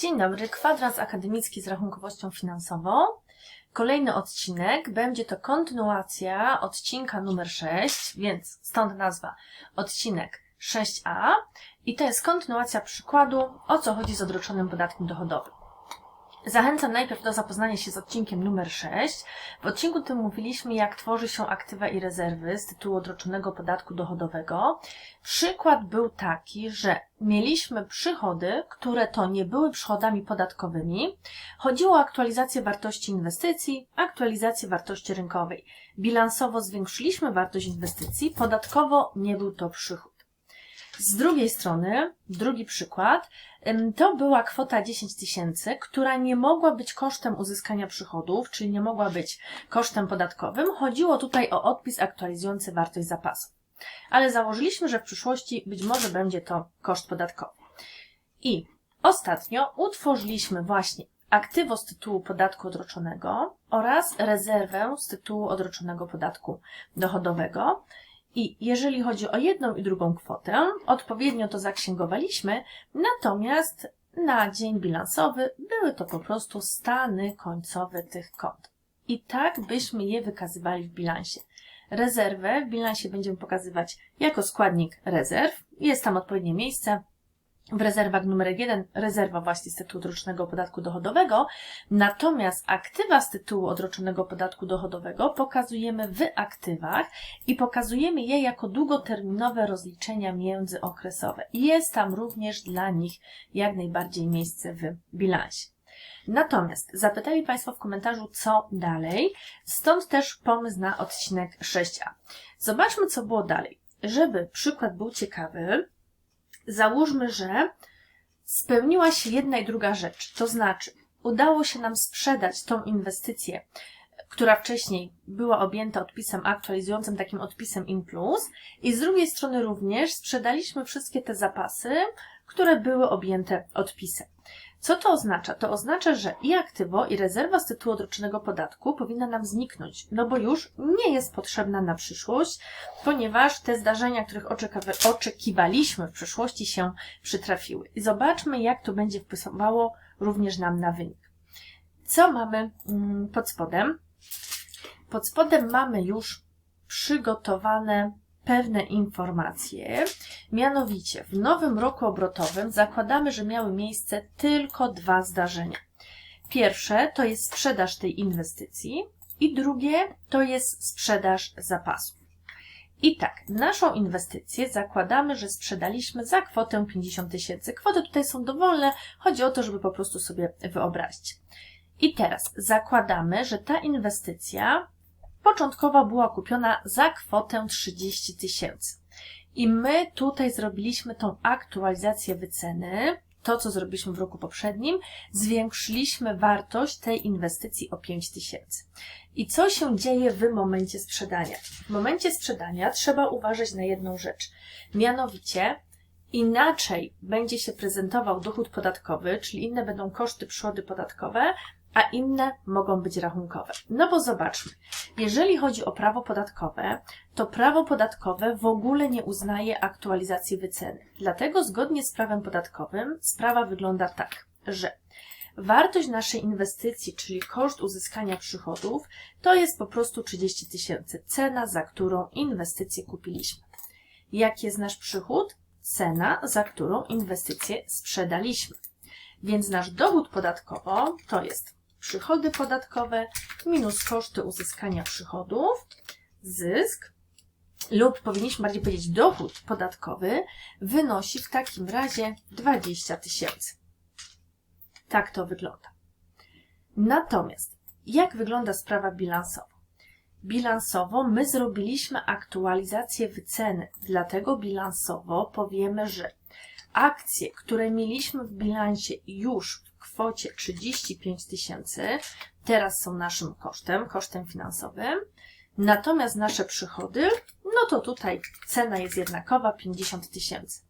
Dzień dobry, kwadrans akademicki z rachunkowością finansową. Kolejny odcinek będzie to kontynuacja odcinka numer 6, więc stąd nazwa odcinek 6a. I to jest kontynuacja przykładu, o co chodzi z odroczonym podatkiem dochodowym. Zachęcam najpierw do zapoznania się z odcinkiem numer 6. W odcinku tym mówiliśmy, jak tworzy się aktywa i rezerwy z tytułu odroczonego podatku dochodowego. Przykład był taki, że mieliśmy przychody, które to nie były przychodami podatkowymi. Chodziło o aktualizację wartości inwestycji, aktualizację wartości rynkowej. Bilansowo zwiększyliśmy wartość inwestycji, podatkowo nie był to przychód. Z drugiej strony, drugi przykład, to była kwota 10 tysięcy, która nie mogła być kosztem uzyskania przychodów, czyli nie mogła być kosztem podatkowym. Chodziło tutaj o odpis aktualizujący wartość zapasu. Ale założyliśmy, że w przyszłości być może będzie to koszt podatkowy. I ostatnio utworzyliśmy właśnie aktywo z tytułu podatku odroczonego oraz rezerwę z tytułu odroczonego podatku dochodowego. I jeżeli chodzi o jedną i drugą kwotę, odpowiednio to zaksięgowaliśmy, natomiast na dzień bilansowy były to po prostu stany końcowe tych kont. I tak byśmy je wykazywali w bilansie. Rezerwę w bilansie będziemy pokazywać jako składnik rezerw. Jest tam odpowiednie miejsce. W rezerwach numer 1 rezerwa właśnie z tytułu odroczonego podatku dochodowego, natomiast aktywa z tytułu odroczonego podatku dochodowego pokazujemy w aktywach i pokazujemy je jako długoterminowe rozliczenia międzyokresowe. Jest tam również dla nich jak najbardziej miejsce w bilansie. Natomiast zapytali Państwo w komentarzu, co dalej, stąd też pomysł na odcinek 6a. Zobaczmy, co było dalej. Żeby przykład był ciekawy, załóżmy, że spełniła się jedna i druga rzecz, to znaczy udało się nam sprzedać tą inwestycję, która wcześniej była objęta odpisem aktualizującym, takim odpisem in plus i z drugiej strony również sprzedaliśmy wszystkie te zapasy, które były objęte odpisem. Co to oznacza? To oznacza, że i aktywo, i rezerwa z tytułu odroczonego podatku powinna nam zniknąć, no bo już nie jest potrzebna na przyszłość, ponieważ te zdarzenia, których oczekiwaliśmy w przyszłości się przytrafiły. I zobaczmy, jak to będzie wpływało również nam na wynik. Co mamy mm, pod spodem? Pod spodem mamy już przygotowane pewne informacje. Mianowicie, w nowym roku obrotowym zakładamy, że miały miejsce tylko dwa zdarzenia. Pierwsze to jest sprzedaż tej inwestycji i drugie to jest sprzedaż zapasów. I tak, naszą inwestycję zakładamy, że sprzedaliśmy za kwotę 50 tysięcy. Kwoty tutaj są dowolne, chodzi o to, żeby po prostu sobie wyobrazić. I teraz zakładamy, że ta inwestycja początkowo była kupiona za kwotę 30 tysięcy. I my tutaj zrobiliśmy tą aktualizację wyceny, to co zrobiliśmy w roku poprzednim, zwiększyliśmy wartość tej inwestycji o 5 tysięcy. I co się dzieje w momencie sprzedania? W momencie sprzedania trzeba uważać na jedną rzecz. Mianowicie, inaczej będzie się prezentował dochód podatkowy, czyli inne będą koszty, przychody podatkowe, a inne mogą być rachunkowe. No bo zobaczmy, jeżeli chodzi o prawo podatkowe, to prawo podatkowe w ogóle nie uznaje aktualizacji wyceny. Dlatego zgodnie z prawem podatkowym sprawa wygląda tak, że wartość naszej inwestycji, czyli koszt uzyskania przychodów, to jest po prostu 30 tysięcy, cena, za którą inwestycję kupiliśmy. Jaki jest nasz przychód? Cena, za którą inwestycję sprzedaliśmy. Więc nasz dochód podatkowo to jest przychody podatkowe minus koszty uzyskania przychodów, zysk lub powinniśmy bardziej powiedzieć dochód podatkowy wynosi w takim razie 20 tysięcy. Tak to wygląda. Natomiast jak wygląda sprawa bilansowa? Bilansowo my zrobiliśmy aktualizację wyceny, dlatego bilansowo powiemy, że akcje, które mieliśmy w bilansie już kwocie 35 tysięcy, teraz są naszym kosztem, kosztem finansowym. Natomiast nasze przychody, no to tutaj cena jest jednakowa 50 tysięcy.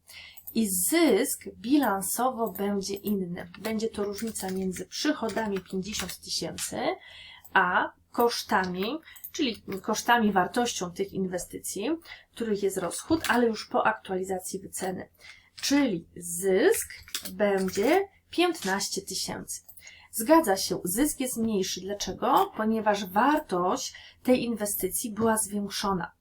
I zysk bilansowo będzie inny. Będzie to różnica między przychodami 50 tysięcy, a kosztami, czyli kosztami, wartością tych inwestycji, których jest rozchód, ale już po aktualizacji wyceny. Czyli zysk będzie 15 tysięcy. Zgadza się, zysk jest mniejszy. Dlaczego? Ponieważ wartość tej inwestycji była zwiększona.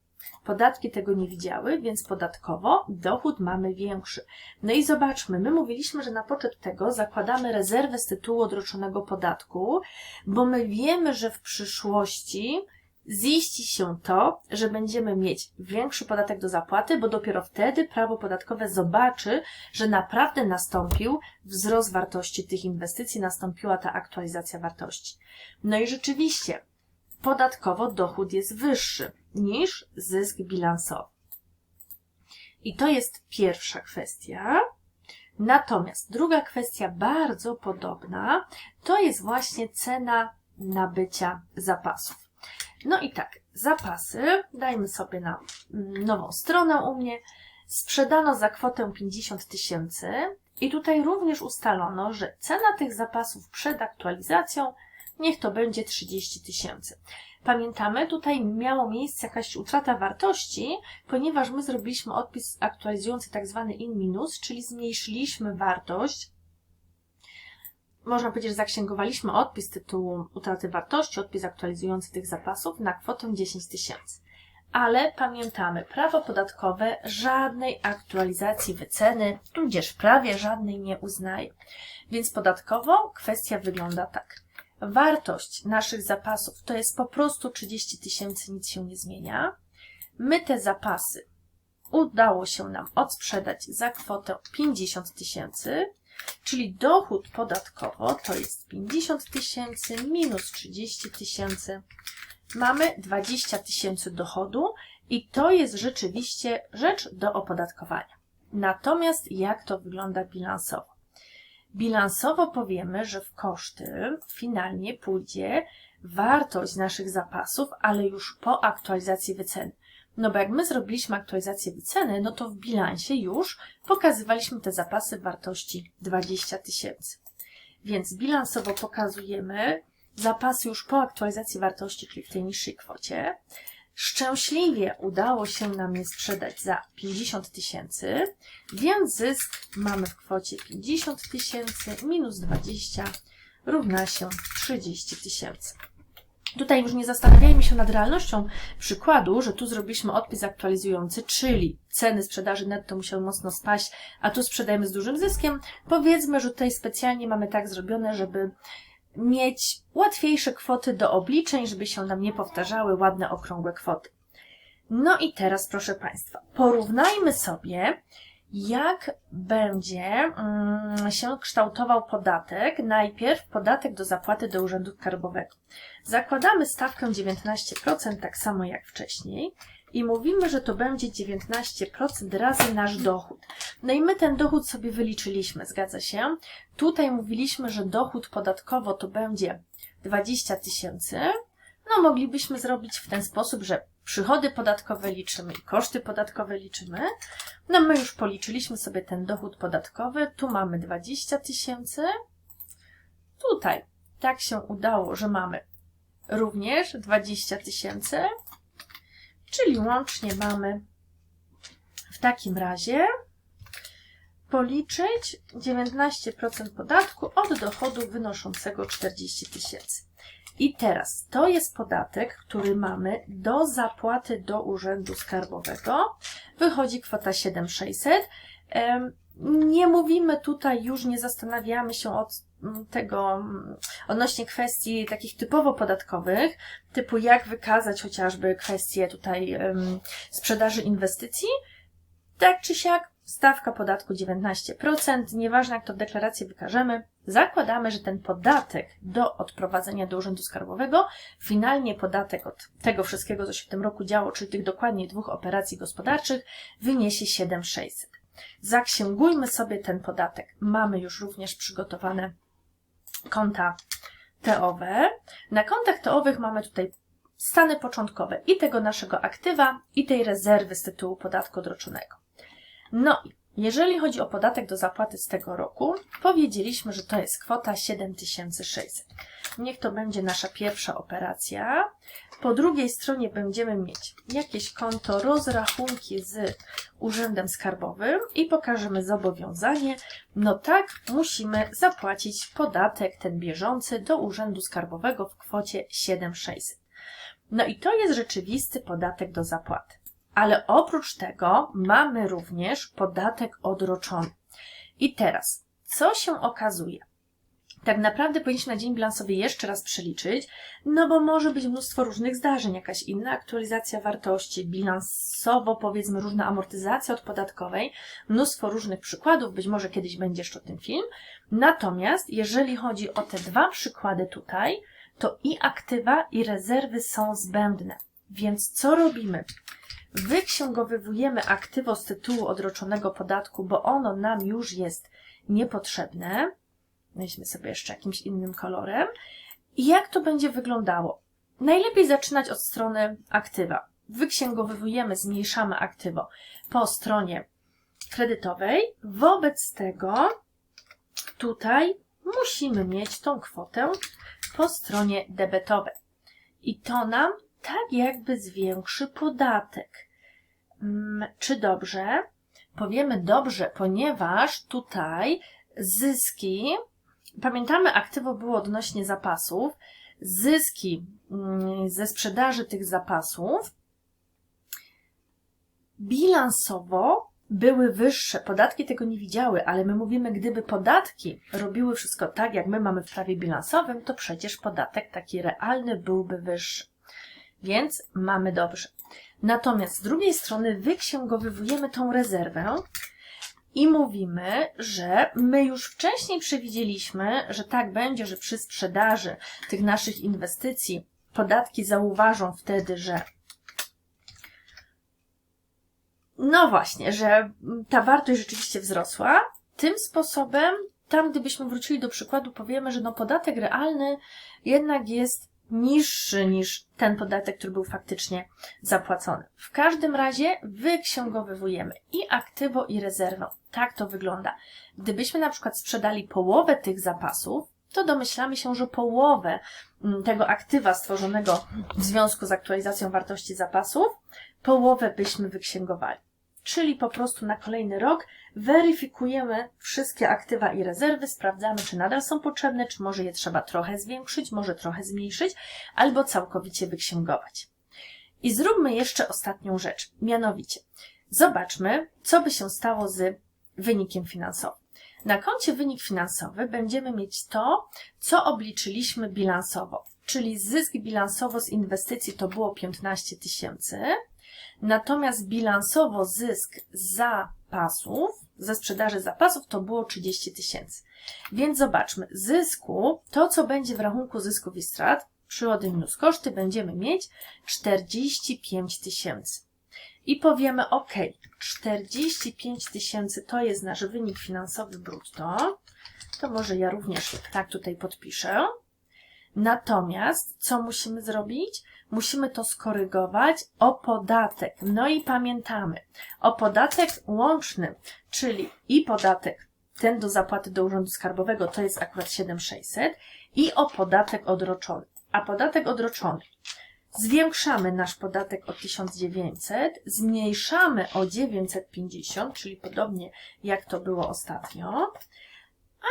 Podatki tego nie widziały, więc podatkowo dochód mamy większy. No i zobaczmy, my mówiliśmy, że na poczet tego zakładamy rezerwę z tytułu odroczonego podatku, bo my wiemy, że w przyszłości ziści się to, że będziemy mieć większy podatek do zapłaty, bo dopiero wtedy prawo podatkowe zobaczy, że naprawdę nastąpił wzrost wartości tych inwestycji, nastąpiła ta aktualizacja wartości. No i rzeczywiście, podatkowo dochód jest wyższy niż zysk bilansowy. I to jest pierwsza kwestia. Natomiast druga kwestia, bardzo podobna, to jest właśnie cena nabycia zapasów. No i tak, zapasy, dajmy sobie na mm, nową stronę u mnie, sprzedano za kwotę 50 tysięcy i tutaj również ustalono, że cena tych zapasów przed aktualizacją niech to będzie 30 tysięcy. Pamiętamy, tutaj miało miejsce jakaś utrata wartości, ponieważ my zrobiliśmy odpis aktualizujący tak zwany in minus, czyli zmniejszyliśmy wartość można powiedzieć, że zaksięgowaliśmy odpis tytułu utraty wartości, odpis aktualizujący tych zapasów na kwotę 10 tysięcy. Ale pamiętamy, prawo podatkowe żadnej aktualizacji wyceny, tudzież prawie żadnej nie uznaje. Więc podatkowo kwestia wygląda tak. Wartość naszych zapasów to jest po prostu 30 tysięcy, nic się nie zmienia. My te zapasy udało się nam odsprzedać za kwotę 50 tysięcy, Czyli dochód podatkowo to jest 50 tysięcy minus 30 tysięcy. Mamy 20 tysięcy dochodu i to jest rzeczywiście rzecz do opodatkowania. Natomiast jak to wygląda bilansowo? Bilansowo powiemy, że w koszty finalnie pójdzie wartość naszych zapasów, ale już po aktualizacji wyceny. No bo jak my zrobiliśmy aktualizację wyceny, no to w bilansie już pokazywaliśmy te zapasy w wartości 20 tysięcy. Więc bilansowo pokazujemy zapasy już po aktualizacji wartości, czyli w tej niższej kwocie. Szczęśliwie udało się nam je sprzedać za 50 tysięcy, więc zysk mamy w kwocie 50 tysięcy minus 20 równa się 30 tysięcy. Tutaj już nie zastanawiajmy się nad realnością przykładu, że tu zrobiliśmy odpis aktualizujący, czyli ceny sprzedaży netto musiały mocno spaść, a tu sprzedajemy z dużym zyskiem. Powiedzmy, że tutaj specjalnie mamy tak zrobione, żeby mieć łatwiejsze kwoty do obliczeń, żeby się nam nie powtarzały ładne, okrągłe kwoty. No i teraz, proszę Państwa, porównajmy sobie, jak będzie mm, się kształtował podatek. Najpierw podatek do zapłaty do Urzędu Skarbowego. Zakładamy stawkę 19%, tak samo jak wcześniej. I mówimy, że to będzie 19% razy nasz dochód. No i my ten dochód sobie wyliczyliśmy, zgadza się? Tutaj mówiliśmy, że dochód podatkowo to będzie 20 tysięcy. No moglibyśmy zrobić w ten sposób, że przychody podatkowe liczymy i koszty podatkowe liczymy. No my już policzyliśmy sobie ten dochód podatkowy. Tu mamy 20 tysięcy. Tutaj tak się udało, że mamy również 20 tysięcy, czyli łącznie mamy w takim razie policzyć 19% podatku od dochodu wynoszącego 40 tysięcy. I teraz to jest podatek, który mamy do zapłaty do Urzędu Skarbowego. Wychodzi kwota 7600. Nie mówimy tutaj, już nie zastanawiamy się od tego odnośnie kwestii takich typowo podatkowych, typu jak wykazać chociażby kwestie tutaj sprzedaży inwestycji, tak czy siak stawka podatku 19%, nieważne jak to w deklaracji wykażemy, zakładamy, że ten podatek do odprowadzenia do Urzędu Skarbowego, finalnie podatek od tego wszystkiego, co się w tym roku działo, czyli tych dokładnie dwóch operacji gospodarczych, wyniesie 7600. Zaksięgujmy sobie ten podatek. Mamy już również przygotowane konta TOwe. Na kontach TOwych mamy tutaj stany początkowe i tego naszego aktywa, i tej rezerwy z tytułu podatku odroczonego. No i jeżeli chodzi o podatek do zapłaty z tego roku, powiedzieliśmy, że to jest kwota 7600. Niech to będzie nasza pierwsza operacja. Po drugiej stronie będziemy mieć jakieś konto, rozrachunki z Urzędem Skarbowym i pokażemy zobowiązanie. No tak, musimy zapłacić podatek ten bieżący do Urzędu Skarbowego w kwocie 7600. No i to jest rzeczywisty podatek do zapłaty. Ale oprócz tego mamy również podatek odroczony. I teraz, co się okazuje? Tak naprawdę powinniśmy na dzień bilansowy jeszcze raz przeliczyć, no bo może być mnóstwo różnych zdarzeń, jakaś inna aktualizacja wartości, bilansowo powiedzmy różna amortyzacja odpodatkowej, mnóstwo różnych przykładów, być może kiedyś będzie jeszcze o tym film. Natomiast jeżeli chodzi o te dwa przykłady tutaj, to i aktywa i rezerwy są zbędne. Więc co robimy? Wyksięgowywujemy aktywo z tytułu odroczonego podatku, bo ono nam już jest niepotrzebne. Weźmy sobie jeszcze jakimś innym kolorem. I jak to będzie wyglądało? Najlepiej zaczynać od strony aktywa. Wyksięgowywujemy, zmniejszamy aktywo po stronie kredytowej. Wobec tego tutaj musimy mieć tą kwotę po stronie debetowej. I to nam tak jakby zwiększy podatek. Mm, Czy dobrze? Powiemy dobrze, ponieważ tutaj zyski, pamiętamy, aktywo było odnośnie zapasów, zyski mm, ze sprzedaży tych zapasów bilansowo były wyższe. Podatki tego nie widziały, ale my mówimy, gdyby podatki robiły wszystko tak, jak my mamy w prawie bilansowym, to przecież podatek taki realny byłby wyższy. Więc mamy dobrze. Natomiast z drugiej strony wyksięgowywujemy tą rezerwę i mówimy, że my już wcześniej przewidzieliśmy, że tak będzie, że przy sprzedaży tych naszych inwestycji podatki zauważą wtedy, że no właśnie, że ta wartość rzeczywiście wzrosła. Tym sposobem, tam gdybyśmy wrócili do przykładu, powiemy, że no podatek realny jednak jest niższy niż ten podatek, który był faktycznie zapłacony. W każdym razie wyksięgowywujemy i aktywo, i rezerwę. Tak to wygląda. Gdybyśmy na przykład sprzedali połowę tych zapasów, to domyślamy się, że połowę mm, tego aktywa stworzonego w związku z aktualizacją wartości zapasów, połowę byśmy wyksięgowali. Czyli po prostu na kolejny rok weryfikujemy wszystkie aktywa i rezerwy, sprawdzamy, czy nadal są potrzebne, czy może je trzeba trochę zwiększyć, może trochę zmniejszyć, albo całkowicie wyksięgować. I zróbmy jeszcze ostatnią rzecz, mianowicie zobaczmy, co by się stało z wynikiem finansowym. Na koncie wynik finansowy będziemy mieć to, co obliczyliśmy bilansowo, czyli zysk bilansowo z inwestycji to było 15 tysięcy, Natomiast bilansowo zysk zapasów, ze sprzedaży zapasów to było 30 tysięcy. Więc zobaczmy, zysku, to co będzie w rachunku zysków i strat, przychody minus koszty, będziemy mieć 45 tysięcy. I powiemy, ok, 45 tysięcy to jest nasz wynik finansowy brutto. To może ja również tak tutaj podpiszę. Natomiast co musimy zrobić? Musimy to skorygować o podatek. No i pamiętamy, o podatek łączny, czyli i podatek ten do zapłaty do Urzędu Skarbowego to jest akurat 7600 i o podatek odroczony. A podatek odroczony zwiększamy nasz podatek o 1900, zmniejszamy o 950, czyli podobnie jak to było ostatnio,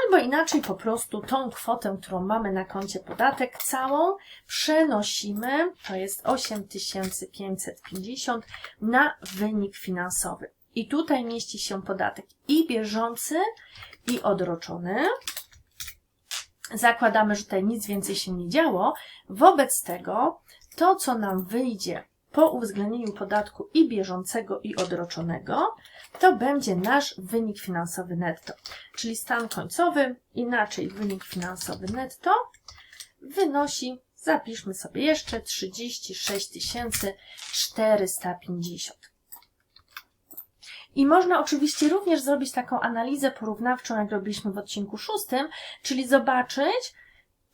Albo inaczej po prostu tą kwotę, którą mamy na koncie podatek, całą przenosimy, to jest 8550, na wynik finansowy. I tutaj mieści się podatek i bieżący, i odroczony. Zakładamy, że tutaj nic więcej się nie działo. Wobec tego to, co nam wyjdzie po uwzględnieniu podatku i bieżącego, i odroczonego, to będzie nasz wynik finansowy netto. Czyli stan końcowy, inaczej wynik finansowy netto, wynosi, zapiszmy sobie jeszcze, 36 450. I można oczywiście również zrobić taką analizę porównawczą, jak robiliśmy w odcinku szóstym, czyli zobaczyć,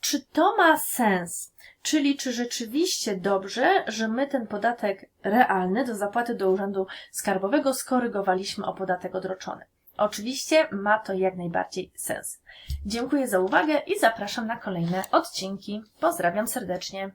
czy to ma sens, czyli czy rzeczywiście dobrze, że my ten podatek realny do zapłaty do Urzędu Skarbowego skorygowaliśmy o podatek odroczony. Oczywiście ma to jak najbardziej sens. Dziękuję za uwagę i zapraszam na kolejne odcinki. Pozdrawiam serdecznie.